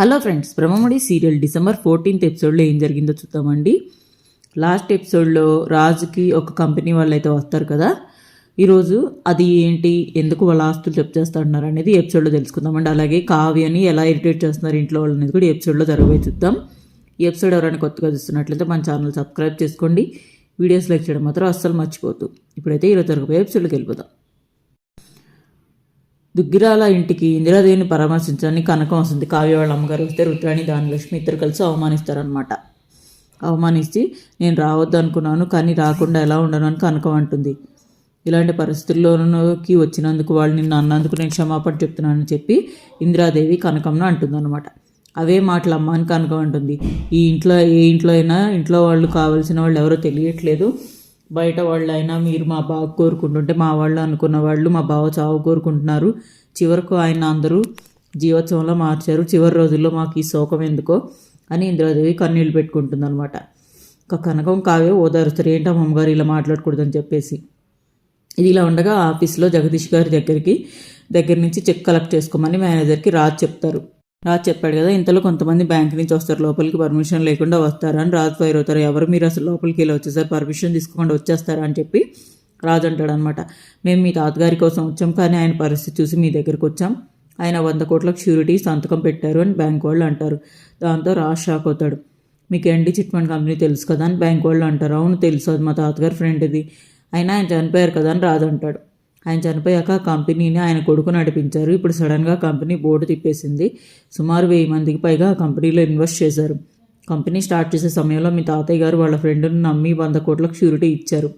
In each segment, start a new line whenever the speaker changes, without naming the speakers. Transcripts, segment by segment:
Hello friends Brahmamudi serial December fourteenth ఎపిసోడ్లో ఏం జరిగిందో చూద్దామండి. లాస్ట్ ఎపిసోడ్లో రాజుకి ఒక కంపెనీ వాళ్ళు అయితే వస్తారు కదా. ఈరోజు అది ఏంటి ఎందుకు వాళ్ళ ఆస్తులు చెప్ చేస్తున్నారు అనేది ఎపిసోడ్లో తెలుసుకుందామండి అలాగే కావ్యని ఎలా ఇరిటేట్ చేస్తున్నారు ఇంట్లో వాళ్ళు అనేది కూడా ఎపిసోడ్లో జరగబోయి చూద్దాం. ఈ ఎపిసోడ్ ఎవరైనా కొత్తగా చూస్తున్నట్లయితే మన ఛానల్ సబ్స్క్రైబ్ చేసుకోండి. వీడియోస్ లైక్ చేయడం మాత్రం అస్సలు మర్చిపోతూ ఇప్పుడైతే ఈరోజు జరగబోయే ఎపిసోడ్కి వెళ్ళిపోదాం. దుగ్గిరాల ఇంటికి ఇందిరాదేవిని పరామర్శించడానికి కనకం వస్తుంది. కావ్య వాళ్ళ అమ్మగారు వస్తే రుద్రాణి దానిలక్ష్మి ఇద్దరు కలిసి అవమానిస్తారనమాట అవమానించి నేను రావద్దు అనుకున్నాను కానీ రాకుండా ఎలా ఉండను అని కనకం అంటుంది. ఇలాంటి పరిస్థితుల్లోకి వచ్చినందుకు వాళ్ళు నిన్ను అన్నందుకు నేను క్షమాపణ చెప్తున్నానని చెప్పి ఇందిరాదేవి కనకంను అంటుందన్నమాట. అవే మాటలు అమ్మ అని కనకం అంటుంది. ఈ ఇంట్లో ఏ ఇంట్లో అయినా ఇంట్లో వాళ్ళు కావాల్సిన వాళ్ళు ఎవరో తెలియట్లేదు. బయట వాళ్ళు అయినా మీరు మా బావ కోరుకుంటుంటే మా వాళ్ళు అనుకున్న వాళ్ళు మా బావ చావు కోరుకుంటున్నారు. చివరకు ఆయన అందరూ జీవోత్సవంలో మార్చారు. చివరి రోజుల్లో మాకు ఈ శోకం ఎందుకో అని ఇంద్రాదేవి కన్నీళ్ళు పెట్టుకుంటుందన్నమాట. ఒక కనకం కావే ఓదారుస్తారు. ఏంటో అమ్మగారు ఇలా మాట్లాడకూడదని చెప్పేసి? ఇది ఇలా ఉండగా ఆఫీస్లో జగదీష్ గారి దగ్గరికి దగ్గర నుంచి చెక్ కలెక్ట్ చేసుకోమని మేనేజర్కి రాజు చెప్తారు. రాజ్ చెప్పాడు కదా ఇంతలో కొంతమంది బ్యాంక్ నుంచి వస్తారు లోపలికి పర్మిషన్ లేకుండా వస్తారా అని ఫైర్ అవుతారు. ఎవరు మీరు అసలు లోపలికి వెళ్ళి వచ్చేసారు పర్మిషన్ తీసుకోకుండా వచ్చేస్తారా? అని చెప్పి రాజు అంటాడు అనమాట మేము మీ తాతగారి కోసం వచ్చాం కానీ ఆయన పరిస్థితి చూసి మీ దగ్గరికి వచ్చాం. ఆయన వంద కోట్లకు షూరిటీ సంతకం పెట్టారు అని బ్యాంక్ వాళ్ళు అంటారు. దాంతో రాజ్ షాక్ అవుతాడు. మీకు ఎండి చిట్ ఫండ్ కంపెనీ తెలుసు కదా అని బ్యాంక్ వాళ్ళు అంటారు. అవును తెలుసు. అది మా తాతగారి ఫ్రెండ్ ఇది. అయినా ఆయన చనిపోయారు కదా అని రాజు అంటాడు. ఆయన చనిపోయాక ఆ కంపెనీని ఆయన కొడుకు నడిపించారు. ఇప్పుడు సడన్గా కంపెనీ బోర్డు తిప్పేసింది. సుమారు వెయ్యి మందికి పైగా ఆ కంపెనీలో ఇన్వెస్ట్ చేశారు. కంపెనీ స్టార్ట్ చేసే సమయంలో మీ తాతయ్య గారు వాళ్ళ ఫ్రెండ్ని నమ్మి వంద కోట్లకు షూరిటీ ఇచ్చారు.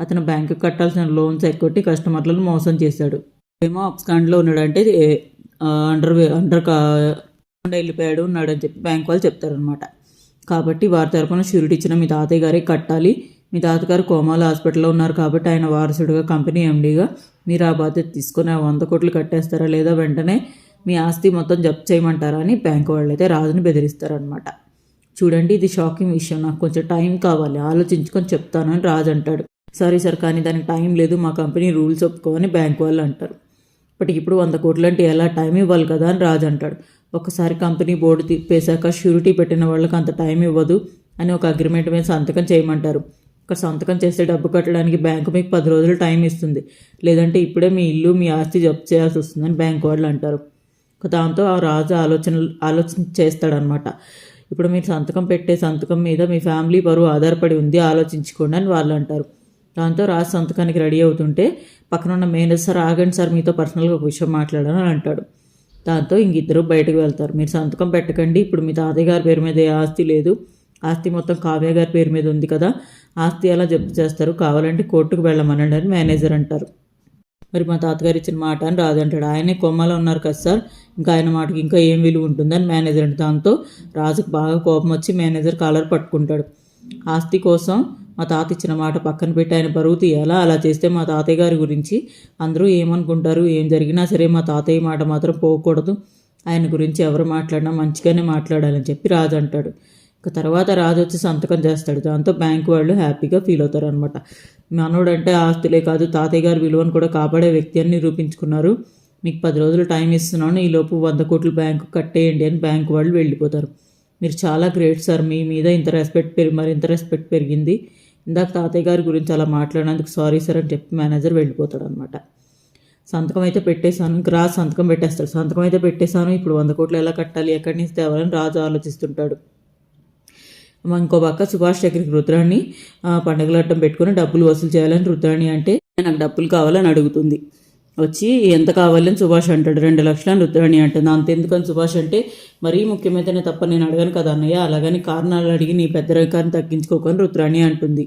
అతను బ్యాంకుకి కట్టాల్సిన లోన్స్ ఎక్కొట్టి కస్టమర్లను మోసం చేశాడు. ఏమో అప్స్కాండ్లో ఉన్నాడంటే అండర్ అండర్ వెళ్ళిపోయాడు ఉన్నాడని చెప్పి బ్యాంక్ వాళ్ళు చెప్తారనమాట కాబట్టి వారి తరపున షూరిటీ ఇచ్చిన మీ తాతయ్య గారే కట్టాలి. మీ తాతగారు కోమాలో హాస్పిటల్లో ఉన్నారు కాబట్టి ఆయన వారసుడిగా కంపెనీ ఎండీగా మీరు ఆ బాధ్యత తీసుకొని ఆ వంద కోట్లు కట్టేస్తారా లేదా వెంటనే మీ ఆస్తి మొత్తం జప్తు చేయమంటారా అని బ్యాంకు వాళ్ళైతే రాజుని బెదిరిస్తారనమాట చూడండి ఇది షాకింగ్ విషయం. నాకు కొంచెం టైం కావాలి. ఆలోచించుకొని చెప్తానని రాజు అంటాడు. సారీ సార్ కానీ దానికి టైం లేదు. మా కంపెనీ రూల్స్ ఒప్పుకోమని బ్యాంక్ వాళ్ళు అంటారు. ఇప్పటికిప్పుడు వంద కోట్లు అంటే ఎలా టైం ఇవ్వాలి కదా అని రాజు అంటాడు. ఒకసారి కంపెనీ బోర్డు తిప్పేశాక షూరిటీ పెట్టిన వాళ్ళకి అంత టైం ఇవ్వదు అని ఒక అగ్రిమెంట్ మీద సంతకం చేయమంటారు. ఒక సంతకం చేస్తే డబ్బు కట్టడానికి బ్యాంకు మీకు పది రోజులు టైం ఇస్తుంది. లేదంటే ఇప్పుడే మీ ఇల్లు మీ ఆస్తి జప్తు చేయాల్సి వస్తుందని బ్యాంకు వాళ్ళు అంటారు. దాంతో ఆ రాజు ఆలోచన ఆలోచన చేస్తాడనమాట ఇప్పుడు మీరు సంతకం పెట్టే సంతకం మీద మీ ఫ్యామిలీ బరువు ఆధారపడి ఉంది ఆలోచించుకోండి అని వాళ్ళు అంటారు. దాంతో రాజు సంతకానికి రెడీ అవుతుంటే పక్కన ఉన్న మేనేజర్ సార్ ఆగండి సార్ మీతో పర్సనల్గా ఒక విషయం మాట్లాడాలని అని అంటాడు. దాంతో ఇంక ఇద్దరు బయటకు వెళ్తారు. మీరు సంతకం పెట్టకండి ఇప్పుడు మీ తాతయ్య గారి పేరు మీద ఏ ఆస్తి లేదు. ఆస్తి మొత్తం కావ్య గారి పేరు మీద ఉంది కదా. ఆస్తి ఎలా జప్తు చేస్తారు? కావాలంటే కోర్టుకు వెళ్ళమనండి అని మేనేజర్ అంటారు. మరి మా తాతగారు ఇచ్చిన మాట అని రాజు అంటాడు. ఆయనే కొమ్మలో ఉన్నారు కదా సార్. ఇంకా ఆయన మాటకి ఇంకా ఏం విలువ ఉంటుందని మేనేజర్ అంటే దాంతో రాజుకు బాగా కోపం వచ్చి మేనేజర్ కాలర్ పట్టుకుంటాడు. ఆస్తి కోసం మా తాత ఇచ్చిన మాట పక్కన పెట్టి ఆయన బరువు తీయాలా? అలా చేస్తే మా తాతయ్య గారి గురించి అందరూ ఏమనుకుంటారు? ఏం జరిగినా సరే మా తాతయ్య మాట మాత్రం పోకూడదు. ఆయన గురించి ఎవరు మాట్లాడినా మంచిగానే మాట్లాడాలని చెప్పి రాజు అంటాడు. తర్వాత రాజు వచ్చి సంతకం చేస్తాడు. దాంతో బ్యాంక్ వాళ్ళు హ్యాపీగా ఫీల్ అవుతారు అనమాట మనోడంటే ఆస్తులే కాదు తాతయ్య గారి విలువను కూడా కాపాడే వ్యక్తి అని నిరూపించుకున్నారు. మీకు పది రోజులు టైం ఇస్తున్నాను ఈలోపు వంద కోట్లు బ్యాంకు కట్టేయండి అని బ్యాంక్ వాళ్ళు వెళ్ళిపోతారు. మీరు చాలా గ్రేట్ సార్ మీ మీద ఇంత రెస్పెక్ట్ పెరిగి మరి ఇంత రెస్పెక్ట్ పెరిగింది. ఇందాక తాతయ్య గారి గురించి అలా మాట్లాడినందుకు సారీ సార్ అని చెప్పి మేనేజర్ వెళ్ళిపోతాడు అనమాట సంతకం అయితే పెట్టేశాను ఇంక రాజు సంతకం పెట్టేస్తాడు. సంతకం అయితే పెట్టేశాను ఇప్పుడు వంద కోట్లు ఎలా కట్టాలి ఎక్కడి నుంచి తేవాలని రాజు ఆలోచిస్తుంటాడు. ఇంకో పక్క సుభాష్ దగ్గరికి రుద్రాణి పండగల అట్టం పెట్టుకుని డబ్బులు వసూలు చేయాలని రుద్రాణి అంటే నాకు డబ్బులు కావాలని అడుగుతుంది. వచ్చి ఎంత కావాలని సుభాష్ అంటాడు. రెండు లక్షలని రుద్రాణి అంటుంది. అంత ఎందుకని సుభాష్ అంటే మరీ ముఖ్యమైతేనే తప్ప నేను అడగను కదా అన్నయ్య. అలాగని కారణాలు అడిగి నీ పెద్ద రకాన్ని తగ్గించుకోకని రుద్రాణి అంటుంది.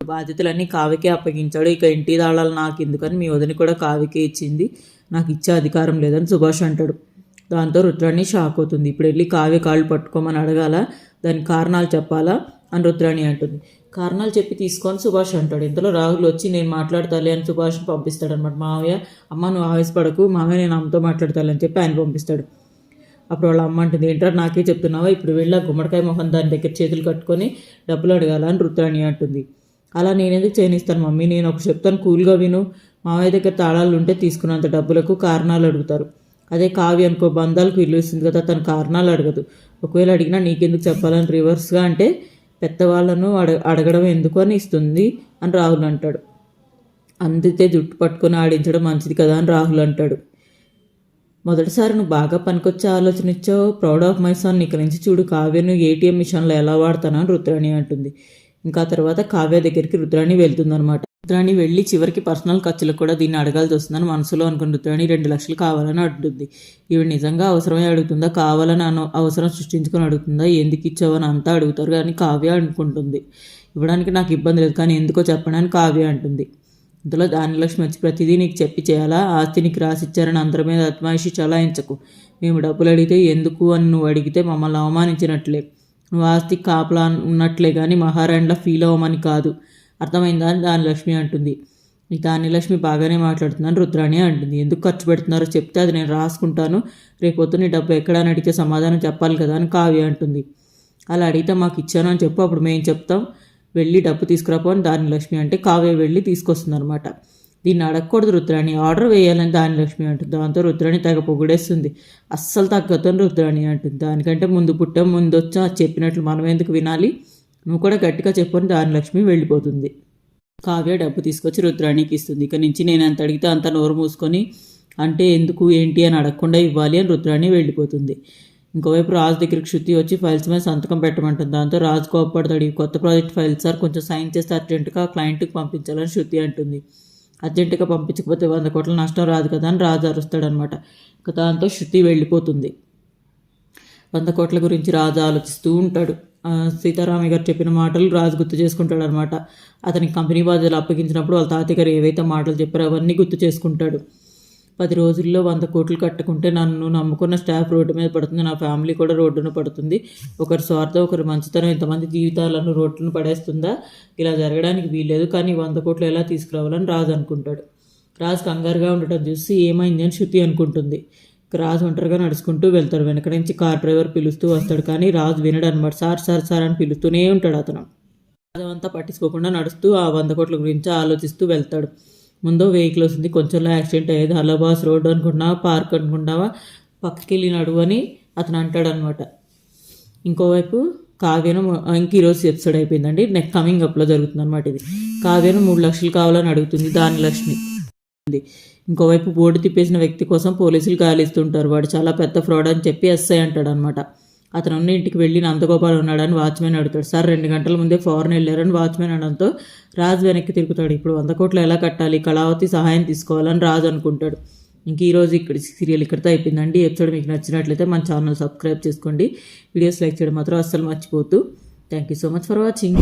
బాధ్యతలన్నీ కావికే అప్పగించాడు. ఇక ఇంటి దాళాలు నాకు ఎందుకని మీ వదిన కూడా కావికే ఇచ్చింది. నాకు ఇచ్చే అధికారం లేదని సుభాష్ అంటాడు. దాంతో రుద్రాణి షాక్ అవుతుంది. ఇప్పుడు వెళ్ళి కావ్య కాళ్ళు పట్టుకోమని అడగాల దాని కారణాలు చెప్పాలా అని రుద్రాణి అంటుంది. కారణాలు చెప్పి తీసుకొని సుభాష్ అంటాడు. ఇంతలో రాహుల్ వచ్చి నేను మాట్లాడతాలే అని సుభాష్ని పంపిస్తాడనమాట. మావయ్య అమ్మ నువ్వు ఆవేశపడకు. మావయ్య నేను అమ్మతో మాట్లాడతాను అని చెప్పి ఆయన పంపిస్తాడు. అప్పుడు వాళ్ళ అమ్మ అంటుంది ఏంటారు నాకే చెప్తున్నావా? ఇప్పుడు వెళ్ళి ఆ గుమ్మడికాయ మొహం దాని దగ్గర చేతులు కట్టుకొని డబ్బులు అడగాలని రుద్రాణి అంటుంది. అలా నేనెందుకు చేయనిస్తాను మమ్మీ? నేను ఒక చెప్తాను కూల్గా విను. మావయ్య దగ్గర తాళాలు ఉంటే తీసుకున్నంత డబ్బులకు కారణాలు అడుగుతారు. అదే కావ్య అనుకో బంధాలకు ఇల్లు ఇస్తుంది కదా తన కారణాలు అడగదు. ఒకవేళ అడిగినా నీకెందుకు చెప్పాలని రివర్స్గా అంటే పెద్దవాళ్ళను అడ అడగడం ఎందుకు అని ఇస్తుంది అని రాహుల్ అంటాడు. అందితే జుట్టు పట్టుకొని ఆడించడం మంచిది కదా అని రాహుల్ అంటాడు. మొదటిసారి నువ్వు బాగా పనికొచ్చే ఆలోచన ఇచ్చావు. ప్రౌడ్ ఆఫ్ మై సన్ ఇక్కడి నుంచి చూడు కావ్యను ఏటీఎం మిషన్లో ఎలా వాడతానని రుద్రాణి అంటుంది. ఇంకా తర్వాత కావ్య దగ్గరికి రుద్రాణి వెళ్తుందనమాట రుద్రాణి వెళ్ళి చివరికి పర్సనల్ ఖర్చులకు కూడా దీన్ని అడగాల్సి వస్తుందని మనసులో అనుకుని రుద్రాణి రెండు లక్షలు కావాలని అడుగుతుంది. ఈవిడ నిజంగా అవసరమే అడుగుతుందా? కావాలని అను అవసరం సృష్టించుకొని అడుగుతుందా? ఎందుకు ఇచ్చావని అంతా అడుగుతారు. కానీ కావ్య అనుకుంటుంది. ఇవ్వడానికి నాకు ఇబ్బంది లేదు. కానీ ఎందుకో చెప్పడానికి కావ్య అంటుంది. ఇందులో దానిలక్ష్మి వచ్చి ప్రతిదీ నీకు చెప్పి చేయాలా? ఆస్తి నీకు రాసిచ్చారని అందరి మీద అత్మాయిషి చలాయించకు. మేము డబ్బులు అడిగితే ఎందుకు అని నువ్వు అడిగితే మమ్మల్ని అవమానించినట్లే. నువ్వు ఆస్తి కాపలా ఉన్నట్లే కానీ మహారాణిలా ఫీల్ అవ్వమని కాదు. అర్థమైందా అని దానిలక్ష్మి అంటుంది. దాని లక్ష్మి బాగానే మాట్లాడుతుందని రుద్రాణి అంటుంది. ఎందుకు ఖర్చు పెడుతున్నారో చెప్తే అది నేను రాసుకుంటాను. రేపొద్దు నీ డబ్బు ఎక్కడ అని అడిగితే సమాధానం చెప్పాలి కదా అని కావ్య అంటుంది. అలా అడిగితే మాకు ఇచ్చాను అని చెప్పు అప్పుడు మేము చెప్తాం. వెళ్ళి డబ్బు తీసుకురాపో అని దాని లక్ష్మి అంటే కావ్య వెళ్ళి తీసుకొస్తుందనమాట దీన్ని అడగకూడదు రుద్రాణి. ఆర్డర్ వేయాలని దాని లక్ష్మి అంటుంది. దాంతో రుద్రాణి తెగ పొగిడేస్తుంది. అస్సలు తగ్గదని రుద్రాణి అంటుంది. దానికంటే ముందు పుట్టాం ముందు వచ్చా చెప్పినట్లు మనం ఎందుకు వినాలి? నువ్వు కూడా గట్టిగా చెప్పని దానిలక్ష్మి వెళ్ళిపోతుంది. కావ్య డబ్బు తీసుకొచ్చి రుద్రాణికి ఇస్తుంది. ఇక నుంచి నేను అంత అడిగితే అంత నోరు మూసుకొని అంటే ఎందుకు ఏంటి అని అడగకుండా ఇవ్వాలి అని రుద్రాణి వెళ్ళిపోతుంది. ఇంకోవైపు రాజు దగ్గరికి శృతి వచ్చి ఫైల్స్ మీద సంతకం పెట్టమంటుంది. దాంతో రాజు కోపడతాడు ఈ కొత్త ప్రాజెక్ట్ ఫైల్స్ సార్ కొంచెం సైన్ చేస్తే అర్జెంటుగా క్లయింట్కి పంపించాలని శృతి అంటుంది. అర్జెంటుగా పంపించకపోతే వంద కోట్ల నష్టం రాదు కదా అని రాజు అరుస్తాడనమాట. ఇక దాంతో శృతి వెళ్ళిపోతుంది. వంద కోట్ల గురించి రాజు ఆలోచిస్తూ ఉంటాడు. సీతారామయ్య గారు చెప్పిన మాటలు రాజు గుర్తు చేసుకుంటాడు అనమాట అతనికి కంపెనీ బాధ్యతలు అప్పగించినప్పుడు వాళ్ళ తాతయ్య గారు ఏవైతే మాటలు చెప్పారో అవన్నీ గుర్తు చేసుకుంటాడు. పది రోజుల్లో వంద కోట్లు కట్టుకుంటే నన్ను నమ్ముకున్న స్టాఫ్ రోడ్డు మీద పడుతుంది. నా ఫ్యామిలీ కూడా రోడ్డున పడుతుంది. ఒకరి స్వార్థం ఒకరి మంచితనం ఇంతమంది జీవితాలను రోడ్డును పడేస్తుందా? ఇలా జరగడానికి వీల్లేదు. కానీ వంద కోట్లు ఎలా తీసుకురావాలని రాజు అనుకుంటాడు. రాజు కంగారుగా ఉండటం చూసి ఏమైంది అని శృతి అనుకుంటుంది. రాజు ఒంటరిగా నడుచుకుంటూ వెళ్తాడు. వెనక నుంచి కార్ డ్రైవర్ పిలుస్తూ వస్తాడు. కానీ రాజు వినడు అనమాట సార్ సార్ సార్ అని పిలుస్తూనే ఉంటాడు అతను. అదంతా పట్టించుకోకుండా నడుస్తూ ఆ వంద కోట్ల గురించి ఆలోచిస్తూ వెళ్తాడు. ముందో వెహికల్ వస్తుంది. కొంచెంలో యాక్సిడెంట్ అయ్యేది. హలోబాస్ రోడ్డు రోడ్ అనుకుంటున్నావా? పార్క్ అనుకుంటున్నావా? పక్కకి వెళ్ళి నడువు అని అతను అంటాడు అనమాట ఇంకోవైపు కావ్యను ఇంక ఈరోజు ఎపిసోడ్ అయిపోయిందండి. నెక్స్ట్ కమింగ్ అప్లో జరుగుతుంది అనమాట ఇది. కావ్యను మూడు లక్షలు కావాలని అడుగుతుంది దాని లక్ష్మి ఉంది ఇంకోవైపు బోర్డు తిప్పేసిన వ్యక్తి కోసం పోలీసులు గాలిస్తుంటారు. వాడు చాలా పెద్ద ఫ్రాడ్ అని చెప్పి ఎస్ఐ అంటాడు అనమాట అతను ఉన్న ఇంటికి వెళ్ళి నందగోపాల్ ఉన్నాడని వాచ్మెన్ అడుగుతాడు. సార్ రెండు గంటల ముందే ఫారెన్ వెళ్ళారని వాచ్మెన్ అనడంతో రాజు వెనక్కి తిరుగుతాడు. ఇప్పుడు వంద కోట్లు ఎలా కట్టాలి? కళావతి సహాయం తీసుకోవాలని రాజు అనుకుంటాడు. ఇంక ఈరోజు ఇక్కడ సీరియల్ ఇక్కడితో అయిపోయిందండి. ఎపిసోడ్ మీకు నచ్చినట్లయితే మన ఛానల్ సబ్స్క్రైబ్ చేసుకోండి. వీడియోస్ లైక్ చేయడం మాత్రం అస్సలు మర్చిపోతూ thank you so much for watching.